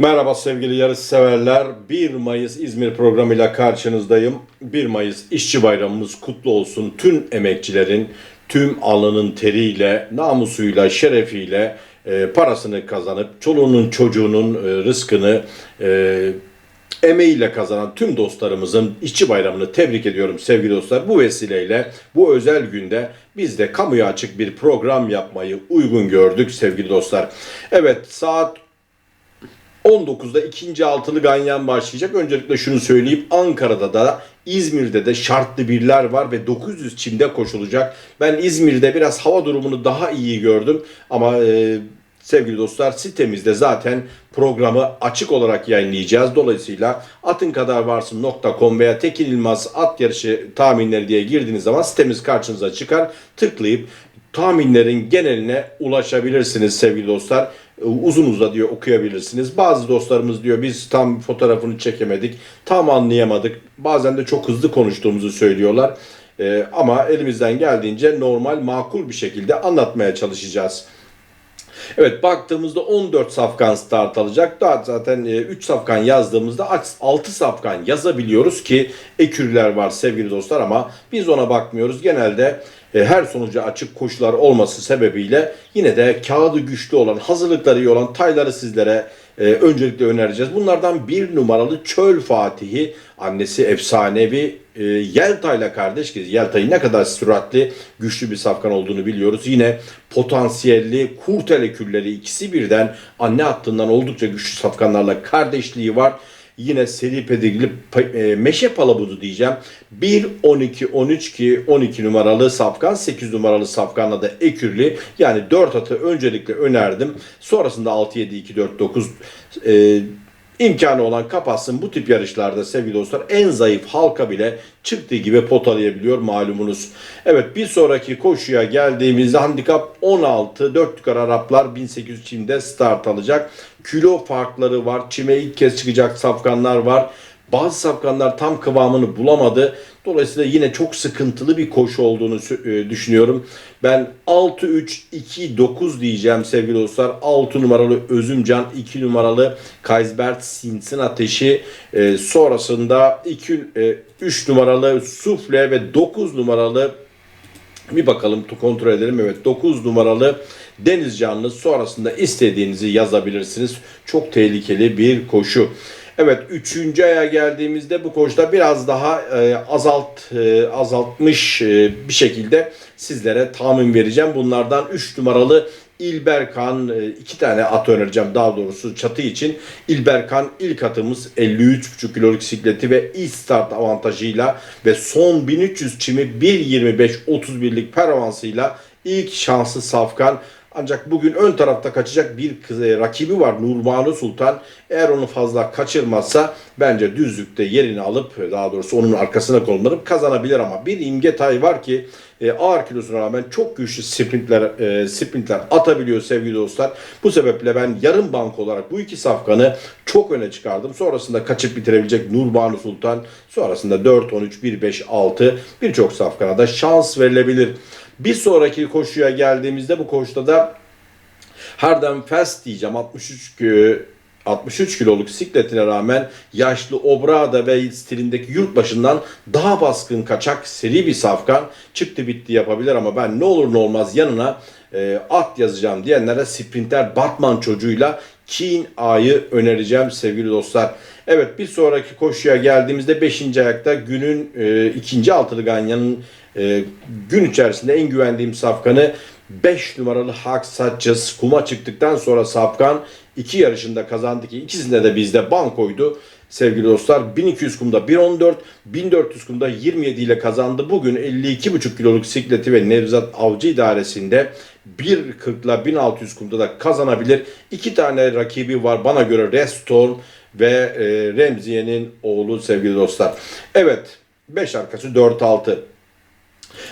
Merhaba sevgili yarış severler. 1 Mayıs İzmir programıyla karşınızdayım. 1 Mayıs İşçi Bayramımız kutlu olsun. Tüm emekçilerin tüm alnının teriyle, namusuyla, şerefiyle e, parasını kazanıp çoluğunun çocuğunun e, rızkını e, emeğiyle kazanan tüm dostlarımızın işçi bayramını tebrik ediyorum sevgili dostlar. Bu vesileyle bu özel günde biz de kamuya açık bir program yapmayı uygun gördük sevgili dostlar. Evet saat 19'da ikinci altılı ganyan başlayacak. Öncelikle şunu söyleyeyim. Ankara'da da İzmir'de de şartlı birler var ve 900 çimde koşulacak. Ben İzmir'de biraz hava durumunu daha iyi gördüm ama e, sevgili dostlar sitemizde zaten programı açık olarak yayınlayacağız. Dolayısıyla atınkadavarsın.com veya Tekin İlmaz at yarışı tahminleri diye girdiğiniz zaman sitemiz karşınıza çıkar. Tıklayıp tahminlerin geneline ulaşabilirsiniz sevgili dostlar. Uzun uza diyor okuyabilirsiniz. Bazı dostlarımız diyor biz tam fotoğrafını çekemedik, tam anlayamadık. Bazen de çok hızlı konuştuğumuzu söylüyorlar. Ee, ama elimizden geldiğince normal, makul bir şekilde anlatmaya çalışacağız. Evet baktığımızda 14 safkan start alacak. Daha zaten 3 safkan yazdığımızda 6 safkan yazabiliyoruz ki ekürler var sevgili dostlar ama biz ona bakmıyoruz. Genelde e, her sonuca açık koşular olması sebebiyle yine de kağıdı güçlü olan, hazırlıkları iyi olan tayları sizlere e, öncelikle önereceğiz. Bunlardan bir numaralı Çöl Fatihi, annesi efsanevi e, Yelta'yla kardeş ki Yelta'yı ne kadar süratli, güçlü bir safkan olduğunu biliyoruz. Yine potansiyelli Kurtele külleri ikisi birden anne hattından oldukça güçlü safkanlarla kardeşliği var yine seri pedigli e, meşe palabudu diyeceğim. 1 12 13 ki 12 numaralı safkan 8 numaralı safkanla da ekürli. Yani 4 atı öncelikle önerdim. Sonrasında 6 7 2 4 9 e, imkanı olan kapatsın. Bu tip yarışlarda sevgili dostlar en zayıf halka bile çıktığı gibi potalayabiliyor malumunuz. Evet bir sonraki koşuya geldiğimizde handikap 16 4 yukarı Araplar 1800 çimde start alacak. Kilo farkları var. Çime ilk kez çıkacak safkanlar var. Bazı safkanlar tam kıvamını bulamadı. Dolayısıyla yine çok sıkıntılı bir koşu olduğunu e, düşünüyorum. Ben 6-3-2-9 diyeceğim sevgili dostlar. 6 numaralı Özümcan, 2 numaralı Kaysbert Sinsin Ateşi. E, sonrasında 2 e, 3 numaralı Sufle ve 9 numaralı bir bakalım kontrol edelim. Evet 9 numaralı Deniz Canlı sonrasında istediğinizi yazabilirsiniz. Çok tehlikeli bir koşu. Evet üçüncü aya geldiğimizde bu koşuda biraz daha e, azalt e, azaltmış e, bir şekilde sizlere tahmin vereceğim. Bunlardan 3 numaralı İlberkan e, iki tane at önereceğim daha doğrusu çatı için. İlberkan ilk atımız 53,5 kiloluk sikleti ve ilk start avantajıyla ve son 1300 çimi 1.25-31'lik peravansıyla ilk şanslı safkan. Ancak bugün ön tarafta kaçacak bir e, rakibi var Nurbanu Sultan. Eğer onu fazla kaçırmazsa bence düzlükte yerini alıp daha doğrusu onun arkasına konulur kazanabilir ama bir imge tay var ki e, ağır kilosuna rağmen çok güçlü sprintler e, sprintler atabiliyor sevgili dostlar. Bu sebeple ben yarım bank olarak bu iki safkanı çok öne çıkardım. Sonrasında kaçıp bitirebilecek Nurbanu Sultan. Sonrasında 4 13 1 5 6 birçok safkana da şans verilebilir. Bir sonraki koşuya geldiğimizde bu koşuda da Hardem Fest diyeceğim 63 63 kiloluk sikletine rağmen yaşlı Obrada ve stilindeki yurt başından daha baskın kaçak seri bir safkan çıktı bitti yapabilir ama ben ne olur ne olmaz yanına e, at yazacağım diyenlere sprinter Batman çocuğuyla Keen A'yı önereceğim sevgili dostlar. Evet bir sonraki koşuya geldiğimizde 5. ayakta günün e, ikinci altılı ganyanın e, gün içerisinde en güvendiğim safkanı 5 numaralı Hak Satçız kuma çıktıktan sonra Safkan iki yarışında kazandı ki ikisinde de bizde bankoydu. Sevgili dostlar 1200 kumda 1.14, 1400 kumda 27 ile kazandı. Bugün 52,5 kiloluk sikleti ve Nevzat Avcı idaresinde 1.40 ile 1600 kumda da kazanabilir. İki tane rakibi var bana göre Restorm ve e, Remziye'nin oğlu sevgili dostlar. Evet 5 arkası 4-6.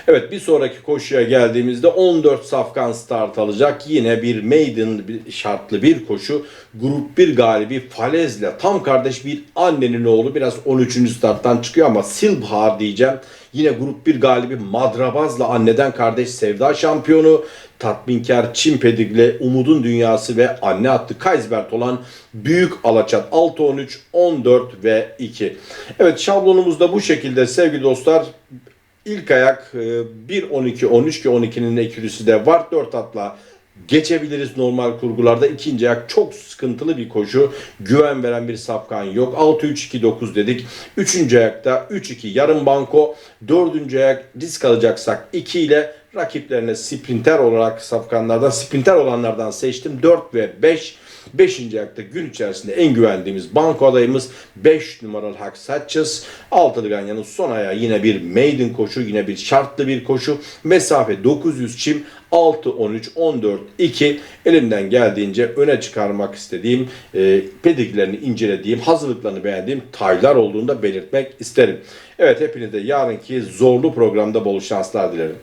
Evet bir sonraki koşuya geldiğimizde 14 safkan start alacak. Yine bir maiden şartlı bir koşu. Grup 1 galibi Falez'le tam kardeş bir annenin oğlu biraz 13. starttan çıkıyor ama Silbhar diyeceğim. Yine grup 1 galibi Madrabaz'la anneden kardeş Sevda şampiyonu. tatminkar Çin pedigli Umudun Dünyası ve anne attı Kaysbert olan Büyük Alaçat 6 13 14 ve 2. Evet şablonumuz da bu şekilde sevgili dostlar. İlk ayak e, 1-12, 13 ki 12'nin ekürüsü de var. 4 atla geçebiliriz normal kurgularda. İkinci ayak çok sıkıntılı bir koşu. Güven veren bir safkan yok. 6-3-2-9 dedik. Üçüncü ayakta 3-2 yarım banko. Dördüncü ayak risk alacaksak 2 ile rakiplerine sprinter olarak safkanlardan sprinter olanlardan seçtim. 4 ve 5. 5. ayakta gün içerisinde en güvendiğimiz banko adayımız 5 numaralı Hak Satçız. Altılı Ganyan'ın son ayağı yine bir maiden koşu, yine bir şartlı bir koşu. Mesafe 900 çim 6, 13, 14, 2 elimden geldiğince öne çıkarmak istediğim, e, pediglerini incelediğim, hazırlıklarını beğendiğim taylar olduğunu da belirtmek isterim. Evet hepinize yarınki zorlu programda bol şanslar dilerim.